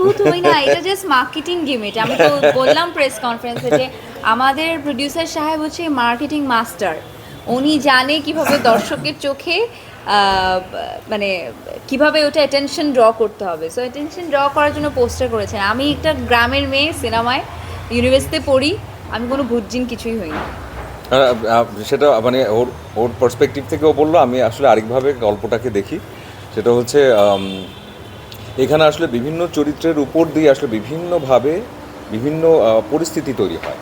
ভূত হই না, এটা জাস্ট মার্কেটিং গিমিট আমি তো বললাম প্রেস কনফারেন্সে যে আমাদের প্রডিউসার সাহেব হচ্ছে মার্কেটিং মাস্টার উনি জানে কীভাবে দর্শকের চোখে মানে কীভাবে ওটা অ্যাটেনশন ড্র করতে হবে। সো অ্যাটেনশন ড্র করার জন্য পোস্টার করেছেন। আমি একটা গ্রামের মেয়ে সিনেমায় ইউনিভার্সিটিতে পড়ি। আমি কোনো ভুটজিন কিছুই হই না। সেটা মানে ওর ওর পার্সপেক্টিভ থেকেও বলল, আমি আসলে আরেকভাবে গল্পটাকে দেখি। সেটা হচ্ছে এখানে আসলে বিভিন্ন চরিত্রের উপর দিয়ে আসলে বিভিন্নভাবে বিভিন্ন পরিস্থিতি তৈরি হয়।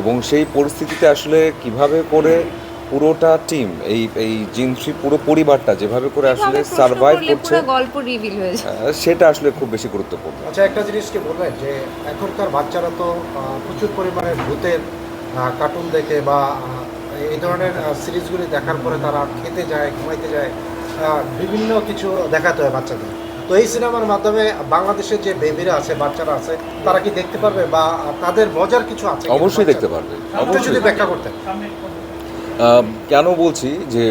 এবং সেই পরিস্থিতিতে আসলে কীভাবে করে পুরোটা টিম এই এই জিনসি পুরো পরিবারটা যেভাবে করে আসলে সার্ভাইভ করছে গল্প রিভিল হয়ে যায়। সেটা আসলে খুব বেশি গুরুত্বপূর্ণ। আচ্ছা একটা জিনিস কি বলবেন যে এখনকার বাচ্চারা তো প্রচুর পরিমাণে ভূতের কার্টুন দেখে বা এই ধরনের সিরিজগুলি দেখার পরে তারা খেতে যায় ঘুমাইতে যায় বিভিন্ন কিছু দেখাতে হয় বাচ্চাদের। তো এই সিনেমার মাধ্যমে বাংলাদেশের যে বেবিরা আছে বাচ্চারা আছে তারা কি দেখতে পারবে বা তাদের মজার কিছু আছে অবশ্যই দেখতে পারবে। অবশ্যই। ব্যাখ্যা করতে কেন বলছি যে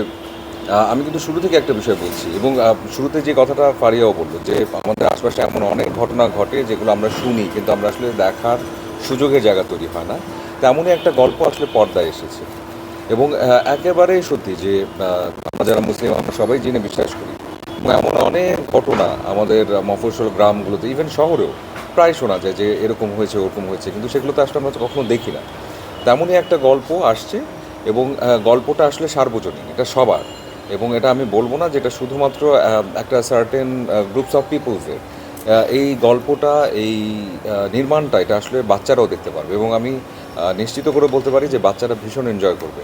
আমি কিন্তু শুরু থেকে একটা বিষয় বলছি এবং শুরুতে যে কথাটা ফারিয়াও বলল যে আমাদের আশপাশে এমন অনেক ঘটনা ঘটে যেগুলো আমরা শুনি কিন্তু আমরা আসলে দেখার সুযোগের জায়গা তৈরি হয় না। তেমনই একটা গল্প আসলে পর্দায় এসেছে। এবং একেবারেই সত্যি যে আমরা যারা মুসলিম আমরা সবাই জেনে বিশ্বাস করি। এমন অনেক ঘটনা আমাদের মফস্বল গ্রামগুলোতে ইভেন শহরেও প্রায় শোনা যায় যে এরকম হয়েছে, ওরকম হয়েছে, কিন্তু সেগুলো তো আসলে আমরা কখনো দেখি না। তেমনই একটা গল্প আসছে এবং গল্পটা আসলে সার্বজনীন, এটা সবার। এবং এটা আমি বলব না যেটা শুধুমাত্র একটা সার্টেন গ্রুপস অফ পিপলসের এই গল্পটা, এই নির্মাণটা, এটা আসলে বাচ্চারাও দেখতে পারবে এবং আমি নিশ্চিত করে বলতে পারি যে বাচ্চারা ভীষণ এনজয় করবে।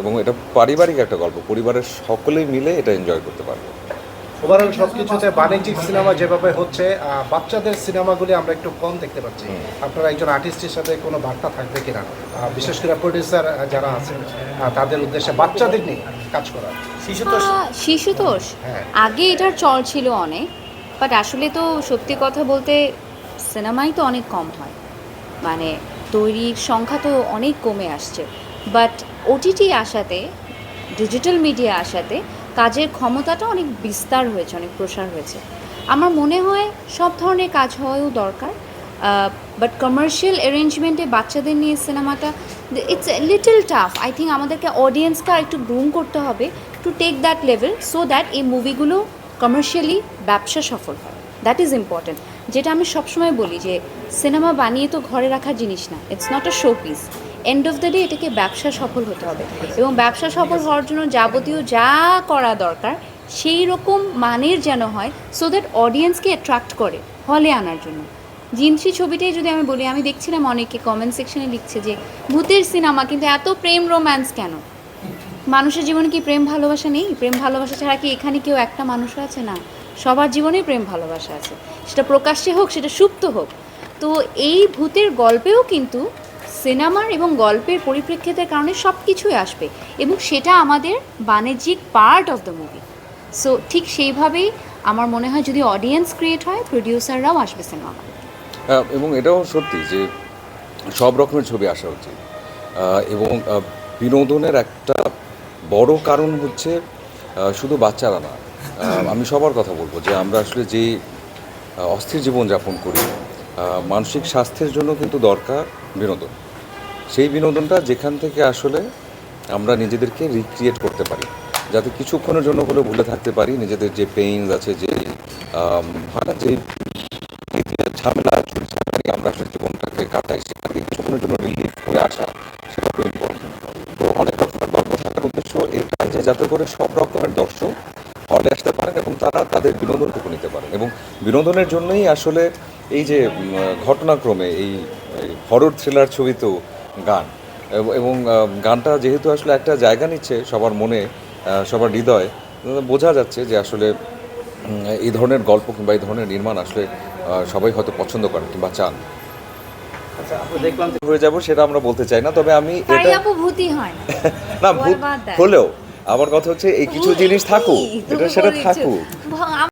এবং এটা পারিবারিক একটা গল্প, পরিবারের সকলেই মিলে এটা এনজয় করতে পারবে। ওভারঅল সব কিছুতে বাণিজ্যিক সিনেমা যেভাবে হচ্ছে বাচ্চাদের সিনেমাগুলি আমরা একটু কম দেখতে পাচ্ছি। আপনারা একজন আর্টিস্টের সাথে কোনো বার্তা থাকবে কিনা? বিশেষ করে প্রডিউসার যারা আছেন তাদের উদ্দেশ্যে বাচ্চাদের নিয়ে কাজ করা। আহ, শিশুতোষ। হ্যাঁ। আগে এটার চল ছিল অনেক বাট আসলে তো সত্যি কথা বলতে সিনেমাই তো অনেক কম হয়। মানে তৈরির সংখ্যা তো অনেক কমে আসছে। বাট ওটিটি আসাতে ডিজিটাল মিডিয়া আসাতে কাজের ক্ষমতাটা অনেক বিস্তার হয়েছে, অনেক প্রসার হয়েছে। আমার মনে হয় সব ধরনের কাজ হওয়াও দরকার বাট কমার্শিয়াল অ্যারেঞ্জমেন্টে বাচ্চাদের নিয়ে সিনেমাটা it's little tough I think আমাদেরকে অডিয়েন্সকে আর একটু গ্রুম করতে হবে to take that level so that এই মুভিগুলো কমার্শিয়ালি ব্যবসা সফল হয়। দ্যাট ইজ ইম্পর্ট্যান্ট যেটা আমি সবসময় বলি যে, সিনেমা বানিয়ে তো ঘরে রাখার জিনিস না। It's not a showpiece end of the day এটাকে ব্যবসা সফল হতে হবে। এবং ব্যবসা সফল হওয়ার জন্য যাবতীয় যা করা দরকার, সেই রকম মানের যেন হয় সো দ্যাট অডিয়েন্সকে অ্যাট্রাক্ট করে হলে আনার জন্য। জিনসি ছবিটাই যদি আমি বলি, আমি দেখছিলাম অনেকে কমেন্ট সেকশনে লিখছে যে, ভূতের সিনেমা, কিন্তু এত প্রেম রোম্যান্স কেন? মানুষের জীবনে কি প্রেম ভালোবাসা নেই? প্রেম ভালোবাসা ছাড়া কি এখানে কেউ একটা মানুষও আছে? না। সবার জীবনেই প্রেম ভালোবাসা আছে। সেটা প্রকাশ্যে হোক, সেটা সুপ্ত হোক। তো এই ভূতের গল্পেও কিন্তু সিনেমার এবং গল্পের পরিপ্রেক্ষিতের কারণে সব কিছুই আসবে এবং সেটা আমাদের বাণিজ্যিক part of the movie so ঠিক সেইভাবেই আমার মনে হয় যদি অডিয়েন্স ক্রিয়েট হয় প্রডিউসাররাও আসবে সিনেমা এবং এটাও সত্যি যে সব রকমের ছবি আসা উচিত। এবং বিনোদনের একটা বড় কারণ হচ্ছে শুধু বাচ্চারা না আমি সবার কথা বলব যে আমরা আসলে যে অস্থির জীবনযাপন করি মানসিক স্বাস্থ্যের জন্য কিন্তু দরকার বিনোদন। সেই বিনোদনটা যেখান থেকে আসলে আমরা নিজেদেরকে রিক্রিয়েট করতে পারি। যাতে কিছুক্ষণের জন্য হলেও ভুলে থাকতে পারি, নিজেদের যে পেইনস আছে, যে যে, ঝামেলা ঝুড়ি আমরা আসলে জীবনটাকে কাটাই, সেখান কিছুক্ষণের জন্য রিলিফ করে আসা, সেটা খুব ইম্পর্টেন্ট তো অনেক রকমের গল্প থাকার উদ্দেশ্য এটাই যে, যাতে করে সব রকমের দর্শক হলে আসতে পারেন এবং তারা তাদের বিনোদনটুকু নিতে পারেন। এবং বিনোদনের জন্যই আসলে এই যে ঘটনাক্রমে এই হরর থ্রিলার ছবিতেও গান। এবং- গানটা যেহেতু আসলে একটা জায়গা নিচ্ছে সবার মনে সবার হৃদয় বোঝা যাচ্ছে যে আসলে এই ধরনের গল্প কিংবা এই ধরনের নির্মাণ আসলে সবাই হয়তো পছন্দ করেন কিংবা চান। আচ্ছা দেখলাম যে হয়ে যাব সেটা আমরা বলতে চাই না তবে আমি এটা না। না ভূত হলেও আমার কথা হচ্ছে এই কিছু জিনিস থাকুক এটা সেটা থাকুক। I'm.